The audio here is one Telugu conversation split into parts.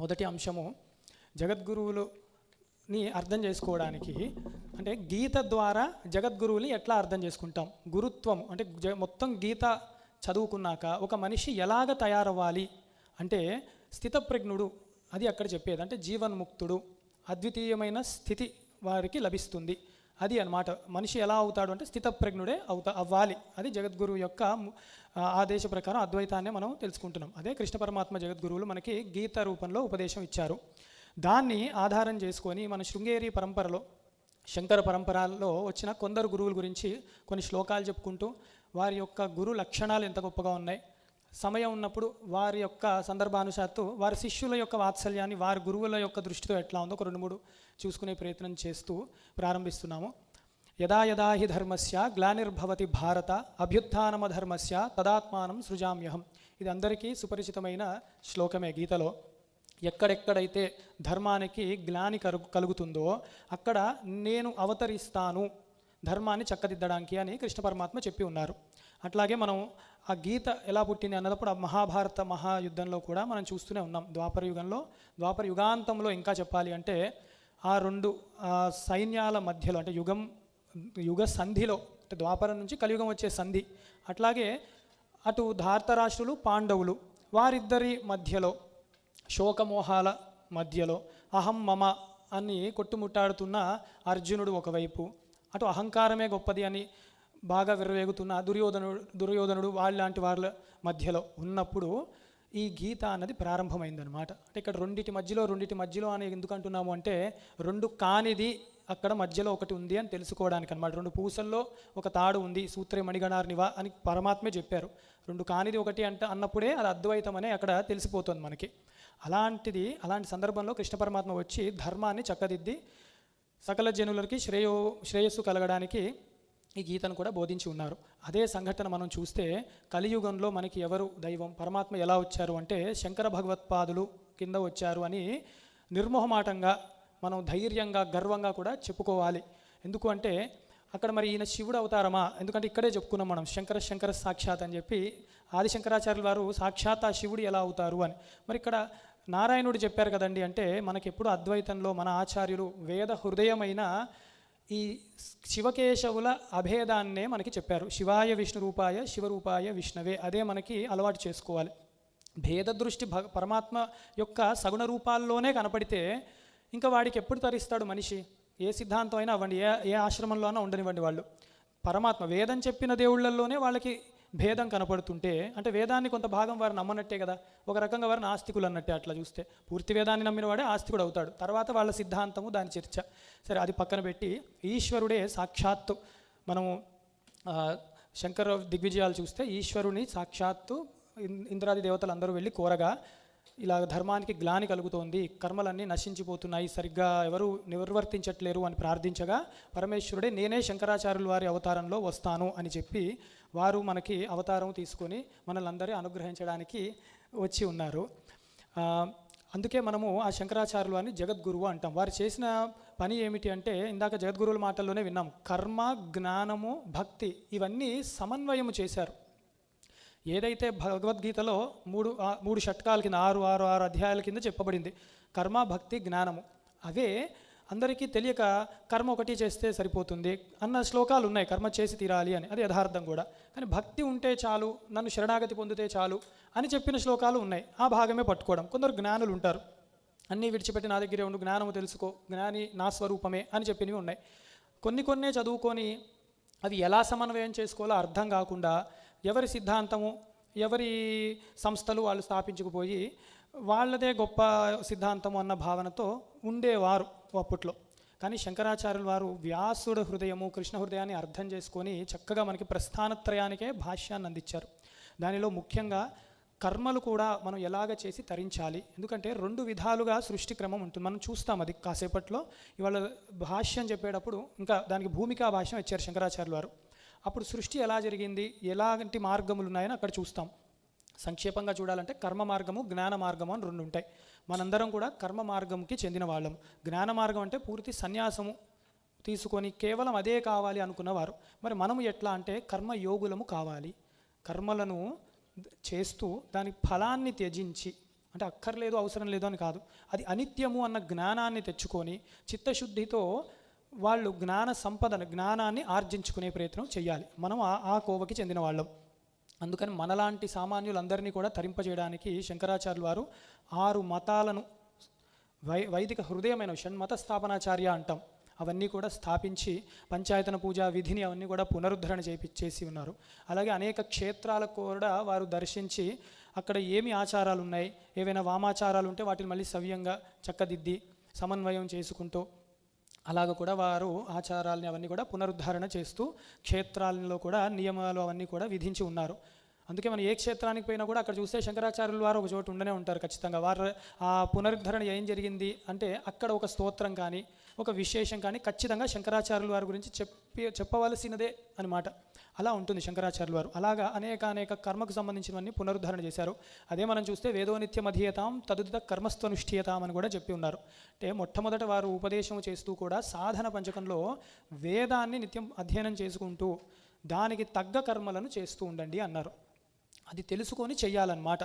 మొదటి అంశము జగద్గురువులుని అర్థం చేసుకోవడానికి అంటే గీత ద్వారా జగద్గురువుని ఎట్లా అర్థం చేసుకుంటాం? గురుత్వం అంటే జ- మొత్తం గీత చదువుకున్నాక ఒక మనిషి ఎలాగ తయారవ్వాలి? అంటే స్థితప్రజ్ఞుడు అది అక్కడ చెప్పేది అంటే జీవన్ముక్తుడు అద్వితీయమైన స్థితి వారికి లభిస్తుంది. అది అన్నమాట. మనిషి ఎలా అవుతాడు అంటే స్థితప్రజ్ఞుడే అవుతా అవ్వాలి. అది జగద్గురువు యొక్క ఆదేశ ప్రకారం అద్వైతాన్ని మనం తెలుసుకుంటున్నాం. అదే కృష్ణ పరమాత్మ జగద్గురువులు మనకి గీత రూపంలో ఉపదేశం ఇచ్చారు. దాన్ని ఆధారం చేసుకొని మన శృంగేరి పరంపరలో శంకర పరంపరలో వచ్చిన కొందరు గురువుల గురించి కొన్ని శ్లోకాలు చెప్పుకుంటూ వారి యొక్క గురు లక్షణాలు ఎంత గొప్పగా ఉన్నాయి సమయం ఉన్నప్పుడు వారి యొక్క సందర్భానుసాత్తు వారి శిష్యుల యొక్క వాత్సల్యాన్ని వారి గురువుల యొక్క దృష్టితో ఎట్లా ఉందో ఒక రెండు మూడు చూసుకునే ప్రయత్నం చేస్తూ ప్రారంభిస్తున్నాము. యదా యదా హి ధర్మస్య గ్లానిర్భవతి భారత అభ్యుత్నమ ధర్మస్య తదాత్మానం సృజామ్యహం. ఇది అందరికీ సుపరిచితమైన శ్లోకమే గీతలో. ఎక్కడెక్కడైతే ధర్మానికి గ్లాని కలుగుతుందో అక్కడ నేను అవతరిస్తాను ధర్మాన్ని చక్కదిద్దడానికి అని కృష్ణ పరమాత్మ చెప్పి ఉన్నారు. అట్లాగే మనం ఆ గీత ఎలా పుట్టింది అన్నప్పుడు ఆ మహాభారత మహాయుద్ధంలో కూడా మనం చూస్తూనే ఉన్నాం. ద్వాపర యుగంలో ద్వాపర యుగాంతంలో ఇంకా చెప్పాలి అంటే ఆ రెండు ఆ సైన్యాల మధ్యలో అంటే యుగం యుగ సంధిలో అంటే ద్వాపరం నుంచి కలియుగం వచ్చే సంధి అట్లాగే అటు ధార్తరాష్ట్రులు పాండవులు వారిద్దరి మధ్యలో శోకమోహాల మధ్యలో అహం మమ అని కొట్టుముట్టాడుతున్న అర్జునుడు ఒకవైపు అటు అహంకారమే గొప్పది అని బాగా విర్రవేగుతున్న దుర్యోధనుడు దుర్యోధనుడు వాళ్ళలాంటి వాళ్ళ మధ్యలో ఉన్నప్పుడు ఈ గీత అన్నది ప్రారంభమైందనమాట అంటే ఇక్కడ రెండిటి మధ్యలో రెండిటి మధ్యలో అని ఎందుకు అంటున్నాము అంటే రెండు కానిది అక్కడ మధ్యలో ఒకటి ఉంది అని తెలుసుకోవడానికి అనమాట రెండు పూసల్లో ఒక తాడు ఉంది సూత్రే మణిగణార్నివా అని పరమాత్మే చెప్పారు. రెండు కానిది ఒకటి అంటే అన్నప్పుడే అది అద్వైతం అనే అక్కడ తెలిసిపోతుంది మనకి. అలాంటిది అలాంటి సందర్భంలో కృష్ణ పరమాత్మ వచ్చి ధర్మాన్ని చక్కదిద్ది సకల జనులకి శ్రేయో శ్రేయస్సు కలగడానికి ఈ గీతను కూడా బోధించి ఉన్నారు. అదే సంఘటన మనం చూస్తే కలియుగంలో మనకి ఎవరు దైవం పరమాత్మ ఎలా వచ్చారు అంటే శంకర భగవత్పాదులు కింద వచ్చారు అని నిర్మోహమాటంగా మనం ధైర్యంగా గర్వంగా కూడా చెప్పుకోవాలి. ఎందుకు అంటే అక్కడ మరి ఈయన శివుడు అవతారమా? ఎందుకంటే ఇక్కడే చెప్పుకున్నాం మనం శంకర శంకర సాక్షాత్ అని చెప్పి ఆదిశంకరాచార్యుల వారు సాక్షాత్ ఆ శివుడు ఎలా అవుతారు అని. మరి ఇక్కడ నారాయణుడు చెప్పారు కదండి అంటే మనకి ఎప్పుడు అద్వైతంలో మన ఆచార్యులు వేద హృదయమైన ఈ శివకేశవుల అభేదాన్నే మనకి చెప్పారు. శివాయ విష్ణు రూపాయ శివరూపాయ విష్ణవే అదే మనకి అలవాటు చేసుకోవాలి. భేద దృష్టి భగ పరమాత్మ యొక్క సగుణ రూపాల్లోనే కనపడితే ఇంకా వాడికి ఎప్పుడు తరిస్తాడు మనిషి? ఏ సిద్ధాంతం అయినా అవ్వండి ఏ ఏ ఆశ్రమంలో అయినా ఉండనివ్వండి వాళ్ళు. పరమాత్మ వేదం చెప్పిన దేవుళ్ళల్లోనే వాళ్ళకి భేదం కనపడుతుంటే అంటే వేదాన్ని కొంత భాగం వారు నమ్మనట్టే కదా. ఒక రకంగా వారిని ఆస్తికులు అన్నట్టే అట్లా చూస్తే. పూర్తి వేదాన్ని నమ్మిన వాడే ఆస్తికుడు అవుతాడు. తర్వాత వాళ్ళ సిద్ధాంతము దాని చర్చ. సరే అది పక్కన పెట్టి ఈశ్వరుడే సాక్షాత్తు. మనము శంకర దిగ్విజయాలు చూస్తే ఈశ్వరుని సాక్షాత్తు ఇన్- ఇంద్రాది దేవతలు అందరూ వెళ్ళి కోరగా ఇలా ధర్మానికి గ్లాని కలుగుతోంది కర్మలన్నీ నశించిపోతున్నాయి సరిగ్గా ఎవరు నిర్వర్తించట్లేరు అని ప్రార్థించగా పరమేశ్వరుడే నేనే శంకరాచార్యుల వారి అవతారంలో వస్తాను అని చెప్పి వారు మనకి అవతారం తీసుకొని మనల్ని అనుగ్రహించడానికి వచ్చి ఉన్నారు. అందుకే మనము ఆ శంకరాచార్యులు అని జగద్గురువు అంటాం. వారు చేసిన పని ఏమిటి అంటే ఇందాక జగద్గురువుల మాటల్లోనే విన్నాం. కర్మ జ్ఞానము భక్తి ఇవన్నీ సమన్వయము చేశారు. ఏదైతే భగవద్గీతలో మూడు మూడు షట్కాల కింద ఆరు ఆరు ఆరు అధ్యాయాల కింద చెప్పబడింది. కర్మ భక్తి జ్ఞానము. అవే అందరికీ తెలియక కర్మ ఒకటి చేస్తే సరిపోతుంది అన్న శ్లోకాలు ఉన్నాయి కర్మ చేసి తీరాలి అని. అది యథార్థం కూడా. కానీ భక్తి ఉంటే చాలు నన్ను శరణాగతి పొందితే చాలు అని చెప్పిన శ్లోకాలు ఉన్నాయి. ఆ భాగమే పట్టుకోవడం. కొందరు జ్ఞానులు ఉంటారు. అన్నీ విడిచిపెట్టి నా దగ్గరే ఉండు జ్ఞానము తెలుసుకో జ్ఞాని నా స్వరూపమే అని చెప్పినవి ఉన్నాయి. కొన్ని కొన్నే చదువుకొని అవి ఎలా సమన్వయం చేసుకోవాలో అర్థం కాకుండా ఎవరి సిద్ధాంతము ఎవరి సంస్థలు వాళ్ళు స్థాపించుకుపోయి వాళ్ళదే గొప్ప సిద్ధాంతం అన్న భావనతో ఉండేవారు అప్పట్లో. కానీ శంకరాచార్యుల వారు వ్యాసుడు హృదయము కృష్ణ హృదయాన్ని అర్థం చేసుకొని చక్కగా మనకి ప్రస్థానత్రయానికే భాష్యాన్ని అందించారు. దానిలో ముఖ్యంగా కర్మలు కూడా మనం ఎలాగ చేసి తరించాలి. ఎందుకంటే రెండు విధాలుగా సృష్టి క్రమం ఉంటుంది. మనం చూస్తాం అది కాసేపట్లో. ఇవాళ భాష్యం చెప్పేటప్పుడు ఇంకా దానికి భూమికా భాష్యం ఇచ్చారు శంకరాచార్యుల వారు. అప్పుడు సృష్టి ఎలా జరిగింది? ఎలాంటి మార్గములు ఉన్నాయని అక్కడ చూస్తాం. సంక్షేపంగా చూడాలంటే కర్మ మార్గము జ్ఞాన మార్గము అని రెండు ఉంటాయి. మనందరం కూడా కర్మ మార్గంకి చెందిన వాళ్ళము జ్ఞాన మార్గం అంటే పూర్తి సన్యాసము తీసుకొని కేవలం అదే కావాలి అనుకున్నవారు. మరి మనము ఎట్లా అంటే కర్మ యోగులము కావాలి. కర్మలను చేస్తూ దాని ఫలాన్ని త్యజించి అంటే అక్కర్లేదు అవసరం లేదు అని కాదు. అది అనిత్యము అన్న జ్ఞానాన్ని తెచ్చుకొని చిత్తశుద్ధితో వాళ్ళు జ్ఞాన సంపదను జ్ఞానాన్ని ఆర్జించుకునే ప్రయత్నం చేయాలి. మనం ఆ ఆ కోవకి చెందిన వాళ్ళం. అందుకని మనలాంటి సామాన్యులందరినీ కూడా తరింపజేయడానికి శంకరాచార్యులు వారు ఆరు మతాలను వై వైదిక హృదయమైన షణ్మత స్థాపనాచార్య అంటాం. అవన్నీ కూడా స్థాపించి పంచాయతన పూజా విధిని అవన్నీ కూడా పునరుద్ధరణ చేసి ఉన్నారు. అలాగే అనేక క్షేత్రాలకు కూడా వారు దర్శించి అక్కడ ఏమి ఆచారాలు ఉన్నాయి ఏవైనా వామాచారాలు ఉంటే వాటిని మళ్ళీ సవ్యంగా చక్కదిద్ది సమన్వయం చేసుకుంటూ అలాగ కూడా వారు ఆచారాలని అవన్నీ కూడా పునరుద్ధరణ చేస్తూ క్షేత్రాలలో కూడా నియమాలు అవన్నీ కూడా విధించి ఉన్నారు. అందుకే మనం ఏ క్షేత్రానికి పోయినా కూడా అక్కడ చూస్తే శంకరాచార్యుల వారు ఒక చోటు ఉండనే ఉంటారు ఖచ్చితంగా. వారు ఆ పునరుద్ధరణ ఏం జరిగింది అంటే అక్కడ ఒక స్తోత్రం కానీ ఒక విశేషం కానీ ఖచ్చితంగా శంకరాచార్యుల వారి గురించి చెప్పి చెప్పవలసినదే అనమాట అలా ఉంటుంది శంకరాచార్యుల వారు. అలాగా అనేక అనేక కర్మకు సంబంధించినవన్నీ పునరుద్ధరణ చేశారు. అదే మనం చూస్తే వేదోనిత్యం అధీయతాం తదుత కర్మస్వనుష్ఠీయతాం అని కూడా చెప్పి ఉన్నారు. అంటే మొట్టమొదట వారు ఉపదేశం చేస్తూ కూడా సాధన పంచకంలో వేదాన్ని నిత్యం అధ్యయనం చేసుకుంటూ దానికి తగ్గ కర్మలను చేస్తూ ఉండండి అన్నారు. అది తెలుసుకొని చెయ్యాలన్నమాట.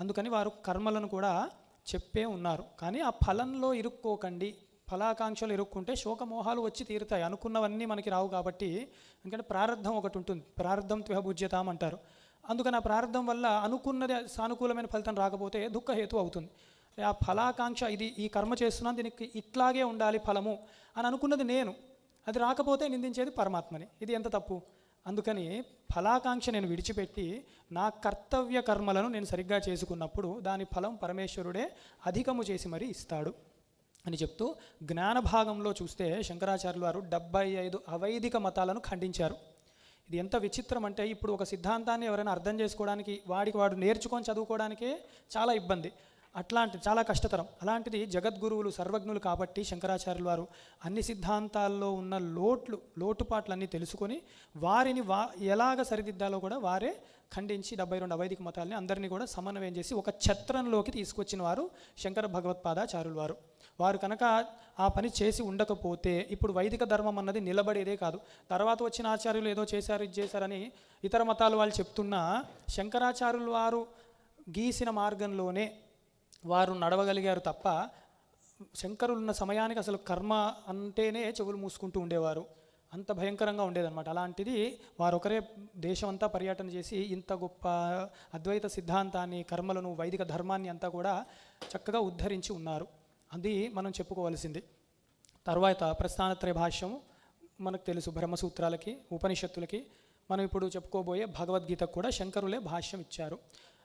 అందుకని వారు కర్మలను కూడా చెప్పే ఉన్నారు. కానీ ఆ ఫలంలో ఇరుక్కోకండి. ఫలాకాంక్షలు ఇరుక్కుంటే శోకమోహాలు వచ్చి తీరుతాయి. అనుకున్నవన్నీ మనకి రావు కాబట్టి ఎందుకంటే ప్రారంధం ఒకటి ఉంటుంది. ప్రారంధం త్వహభుజ్యతాం అంటారు. అందుకని ఆ ప్రారంధం వల్ల అనుకున్నది సానుకూలమైన ఫలితం రాకపోతే దుఃఖహేతు అవుతుంది. ఆ ఫలాకాంక్ష ఇది ఈ కర్మ చేస్తున్నాను దీనికి ఇట్లాగే ఉండాలి ఫలము అని అనుకున్నది నేను. అది రాకపోతే నిందించేది పరమాత్మని. ఇది ఎంత తప్పు? అందుకని ఫలాకాంక్ష నేను విడిచిపెట్టి నా కర్తవ్య కర్మలను నేను సరిగ్గా చేసుకున్నప్పుడు దాని ఫలం పరమేశ్వరుడే అధికము చేసి మరీ ఇస్తాడు. అని చెప్తూ జ్ఞాన భాగంలో చూస్తే శంకరాచార్యులు వారు డెబ్బై ఐదు అవైదిక మతాలను ఖండించారు. ఇది ఎంత విచిత్రం అంటే ఇప్పుడు ఒక సిద్ధాంతాన్ని ఎవరైనా అర్థం చేసుకోవడానికి వాడికి వాడు నేర్చుకొని చదువుకోవడానికే చాలా ఇబ్బంది. అట్లాంటి చాలా కష్టతరం. అలాంటిది జగద్గురువులు సర్వజ్ఞులు కాబట్టి శంకరాచార్యులు వారు అన్ని సిద్ధాంతాల్లో ఉన్న లోట్లు లోటుపాట్లన్నీ తెలుసుకొని వారిని వా ఎలాగ సరిదిద్దాలో కూడా వారే ఖండించి డెబ్బై రెండు అవైదిక మతాలని అందరినీ కూడా సమన్వయం చేసి ఒక ఛత్రంలోకి తీసుకొచ్చిన వారు శంకర భగవత్పాదాచార్యులు వారు. వారు కనుక ఆ పని చేసి ఉండకపోతే ఇప్పుడు వైదిక ధర్మం అన్నది నిలబడేదే కాదు. తర్వాత వచ్చిన ఆచార్యులు ఏదో చేశారు ఇది చేశారని ఇతర మతాలు వాళ్ళు చెప్తున్నా శంకరాచార్యులు వారు గీసిన మార్గంలోనే వారు నడవగలిగారు తప్ప శంకరులున్న సమయానికి అసలు కర్మ అంటేనే చెవులు మూసుకుంటూ ఉండేవారు. అంత భయంకరంగా ఉండేదన్నమాట. అలాంటిది వారు ఒకరే దేశం అంతా పర్యటన చేసి ఇంత గొప్ప అద్వైత సిద్ధాంతాన్ని కర్మలను వైదిక ధర్మాన్ని అంతా కూడా చక్కగా ఉద్ధరించి ఉన్నారు. అది మనం చెప్పుకోవాల్సింది. తర్వాత ప్రస్థానత్రయ భాష్యం మనకు తెలుసు బ్రహ్మసూత్రాలకి ఉపనిషత్తులకి. మనం ఇప్పుడు చెప్పుకోబోయే భగవద్గీతకు కూడా శంకరులే భాష్యం ఇచ్చారు.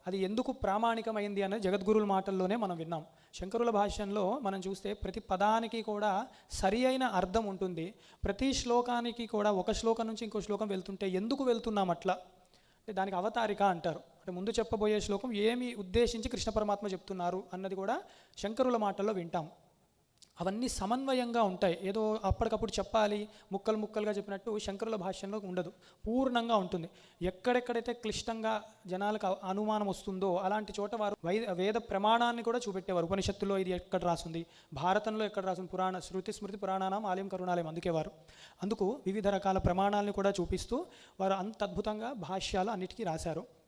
అది ఎందుకు ప్రామాణికమైంది అనేది జగద్గురుల మాటల్లోనే మనం విన్నాం. శంకరుల భాష్యంలో మనం చూస్తే ప్రతి పదానికి కూడా సరి అయిన అర్థం ఉంటుంది. ప్రతి శ్లోకానికి కూడా ఒక శ్లోకం నుంచి ఇంకో శ్లోకం వెళ్తుంటే ఎందుకు వెళ్తున్నాం అట్లా? అంటే దానికి అవతారిక అంటారు. అంటే ముందు చెప్పబోయే శ్లోకం ఏమి ఉద్దేశించి కృష్ణ పరమాత్మ చెప్తున్నారు అన్నది కూడా శంకరుల మాటల్లో వింటాం. అవన్నీ సమన్వయంగా ఉంటాయి. ఏదో అప్పటికప్పుడు చెప్పాలి ముక్కలు ముక్కలుగా చెప్పినట్టు శంకరుల భాష్యంలో ఉండదు. పూర్ణంగా ఉంటుంది. ఎక్కడెక్కడైతే క్లిష్టంగా జనాలకు అనుమానం వస్తుందో అలాంటి చోట వారు వేద ప్రమాణాన్ని కూడా చూపెట్టేవారు. ఉపనిషత్తులో ఇది ఎక్కడ రాసింది? భారతంలో ఎక్కడ రాసింది? పురాణ శృతి స్మృతి పురాణానం ఆలయం కరుణాలయం అందుకే వారు. అందుకు వివిధ రకాల ప్రమాణాలను కూడా చూపిస్తూ వారు అంత అద్భుతంగా భాష్యాలు అన్నిటికీ రాశారు.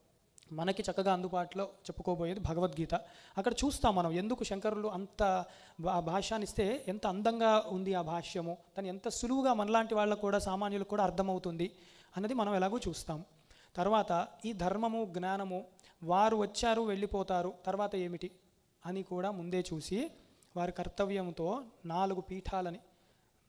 మనకి చక్కగా అందుబాటులో చెప్పుకోబోయేది భగవద్గీత. అక్కడ చూస్తాం మనం ఎందుకు శంకరులు అంత భా- ఎంత అందంగా ఉంది ఆ భాష్యము. దాని ఎంత సులువుగా మనలాంటి వాళ్ళకు కూడా సామాన్యులకు కూడా అర్థమవుతుంది అన్నది మనం ఎలాగో చూస్తాం. తర్వాత ఈ ధర్మము జ్ఞానము వారు వచ్చారు వెళ్ళిపోతారు తర్వాత ఏమిటి అని కూడా ముందే చూసి వారి కర్తవ్యంతో నాలుగు పీఠాలని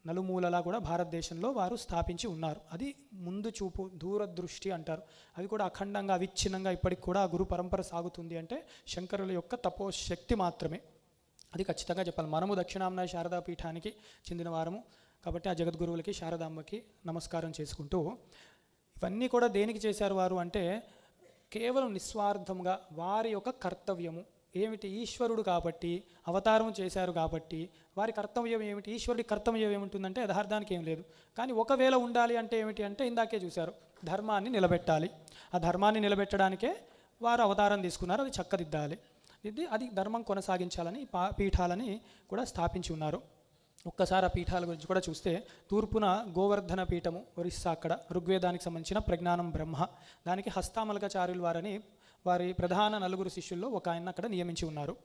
నలుమూలలా కూడా భారతదేశంలో వారు స్థాపించి ఉన్నారు. అది ముందు చూపు దూరదృష్టి అంటారు. అది కూడా అఖండంగా అవిచ్ఛిన్నంగా ఇప్పటికి కూడా గురు పరంపర సాగుతుంది అంటే శంకరుల యొక్క తపోశక్తి మాత్రమే. అది ఖచ్చితంగా చెప్పాలి. మనము దక్షిణాంనాయ శారదా పీఠానికి చెందిన వారము కాబట్టి ఆ జగద్గురువులకి శారదాంబకి నమస్కారం చేసుకుంటూ ఇవన్నీ కూడా దేనికి చేశారు వారు అంటే కేవలం నిస్వార్థంగా వారి యొక్క కర్తవ్యము ఏమిటి? ఈశ్వరుడు కాబట్టి అవతారం చేశారు కాబట్టి వారి కర్తవ్యం ఏమిటి? ఈశ్వరుడి కర్తవ్యం ఏముంటుందంటే యథార్థానికి ఏం లేదు. కానీ ఒకవేళ ఉండాలి అంటే ఏమిటి అంటే ఇందాకే చూశారు ధర్మాన్ని నిలబెట్టాలి. ఆ ధర్మాన్ని నిలబెట్టడానికే వారు అవతారం తీసుకున్నారు అది చక్కదిద్దాలి. ఇది అది ధర్మం కొనసాగించాలని పా పీఠాలని కూడా స్థాపించి ఉన్నారు. ఒక్కసారి ఆ పీఠాల గురించి కూడా చూస్తే తూర్పున గోవర్ధన పీఠము ఒరిస్సా అక్కడ ఋగ్వేదానికి సంబంధించిన ప్రజ్ఞానం బ్రహ్మ. దానికి హస్తామలకాచార్యులు వారని వారి ప్రధాన నలుగురు శిష్యుల్లో ఒక ఆయన అక్కడ నియమించి ఉన్నారు.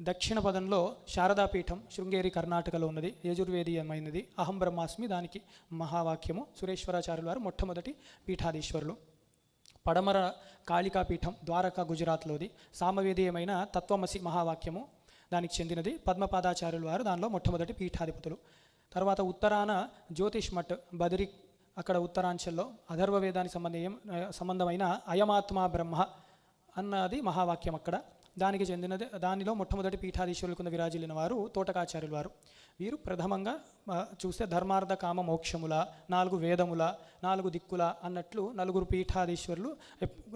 దక్షిణ పదంలో శారదాపీఠం శృంగేరి కర్ణాటకలో ఉన్నది. యజుర్వేదీయమైనది. అహం బ్రహ్మాస్మి దానికి మహావాక్యము. సురేశ్వరాచార్యుల వారు మొట్టమొదటి పీఠాధీశ్వరులు. పడమర కాళికాపీఠం ద్వారకా గుజరాత్లోది. సామవేదీయమైన తత్వమసి మహావాక్యము దానికి చెందినది. పద్మపాదాచార్యుల వారు దానిలో మొట్టమొదటి పీఠాధిపతులు. తర్వాత ఉత్తరాన జ్యోతిష్ మఠ్ బదిరి అక్కడ ఉత్తరాంచల్లో. అధర్వ వేదానికి సంబంధం సంబంధమైన అయమాత్మా బ్రహ్మ అన్నది మహావాక్యం అక్కడ. దానికి చెందినది దానిలో మొట్టమొదటి పీఠాధీశ్వరులు కింద విరాజిల్లిన వారు తోటకాచార్యుల వారు. వీరు ప్రథమంగా చూస్తే ధర్మార్థ కామ మోక్షముల నాలుగు వేదముల నాలుగు దిక్కుల అన్నట్లు నలుగురు పీఠాధీశ్వరులు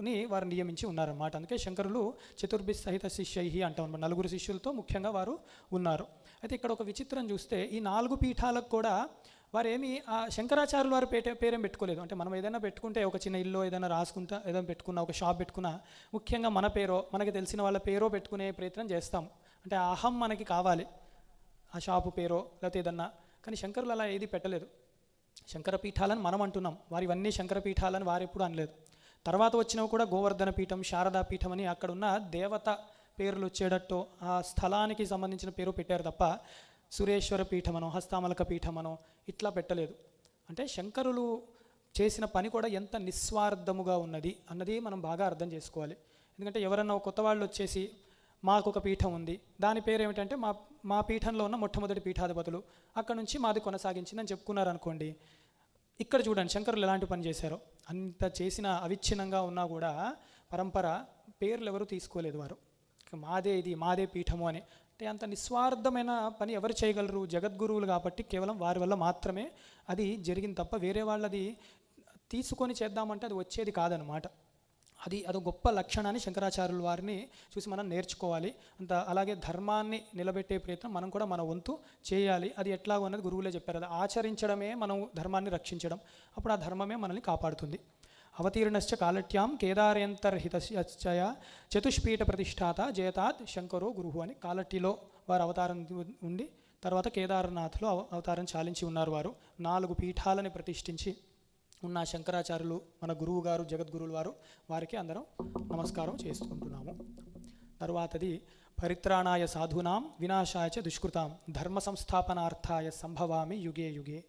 ని వారు నియమించి ఉన్నారన్నమాట. అందుకే శంకరులు చతుర్భి సహిత శిష్యై అంటాం అన్నమాట. నలుగురు శిష్యులతో ముఖ్యంగా వారు ఉన్నారు. అయితే ఇక్కడ ఒక విచిత్రం చూస్తే ఈ నాలుగు పీఠాలకు కూడా వారేమి ఆ శంకరాచార్యులు వారి పేట పేరేం పెట్టుకోలేదు. అంటే మనం ఏదైనా పెట్టుకుంటే ఒక చిన్న ఇల్లు ఏదైనా రాసుకుంటా ఏదైనా పెట్టుకున్నా ఒక షాప్ పెట్టుకున్నా ముఖ్యంగా మన పేరో మనకి తెలిసిన వాళ్ళ పేరో పెట్టుకునే ప్రయత్నం చేస్తాం. అంటే ఆ అహం మనకి కావాలి ఆ షాపు పేరో లేకపోతే ఏదన్నా. కానీ శంకరులు అలా ఏది పెట్టలేదు. శంకరపీఠాలని మనం అంటున్నాం. వారు ఇవన్నీ శంకరపీఠాలని వారు ఎప్పుడు అనలేదు. తర్వాత వచ్చినవి కూడా గోవర్ధన పీఠం శారదా పీఠం అని అక్కడ ఉన్న దేవత పేర్లు వచ్చేటట్టు ఆ స్థలానికి సంబంధించిన పేరు పెట్టారు తప్ప సురేశ్వర పీఠమనో హస్తామలక పీఠమనో ఇట్లా పెట్టలేదు. అంటే శంకరులు చేసిన పని కూడా ఎంత నిస్వార్థముగా ఉన్నది అన్నది మనం బాగా అర్థం చేసుకోవాలి. ఎందుకంటే ఎవరన్నా కొత్త వాళ్ళు వచ్చేసి మాకు ఒక పీఠం ఉంది దాని పేరు ఏమిటంటే మా మా పీఠంలో ఉన్న మొట్టమొదటి పీఠాధిపతులు అక్కడ నుంచి మాది కొనసాగించిందని చెప్పుకున్నారు అనుకోండి ఇక్కడ చూడండి శంకరులు ఎలాంటి పని చేశారో. అంత చేసిన అవిచ్ఛిన్నంగా ఉన్నా కూడా పరంపర పేర్లు ఎవరు తీసుకోలేదు వారు. మాదే ఇది మాదే పీఠము అని. అంటే అంత నిస్వార్థమైన పని ఎవరు చేయగలరు? జగద్గురువులు కాబట్టి కేవలం వారి వల్ల మాత్రమే అది జరిగింది తప్ప వేరే వాళ్ళది తీసుకొని చేద్దామంటే అది వచ్చేది కాదనమాట అది అది గొప్ప లక్షణాన్ని శంకరాచార్యుల వారిని చూసి మనం నేర్చుకోవాలి. అంత అలాగే ధర్మాన్ని నిలబెట్టే ప్రయత్నం మనం కూడా మన వంతు చేయాలి. అది ఎట్లాగో అన్నది గురువులే చెప్పారు అది ఆచరించడమే మనం ధర్మాన్ని రక్షించడం. అప్పుడు ఆ ధర్మమే మనల్ని కాపాడుతుంది. అవతీర్ణశ్చ కాలట్యాం కేదారేంతర్హితయ చతుష్పీఠ ప్రతిష్టాత జయతాత్ శంకరో గురువు అని కాలట్టిలో వారు అవతారం ఉండి తర్వాత కేదార్నాథ్లో అవ- అవతారం చాలించి ఉన్నారు వారు. నాలుగు పీఠాలని ప్రతిష్ఠించి ఉన్న శంకరాచార్యులు మన గురువు గారు జగద్గురువులు వారు వారికి అందరం నమస్కారం చేసుకుంటున్నాము తరువాతది పరిత్రాణాయ సాధూనాం వినాశాయ చ దుష్కృతాం ధర్మ సంస్థాపనార్థాయ సంభవామి యుగే యుగే.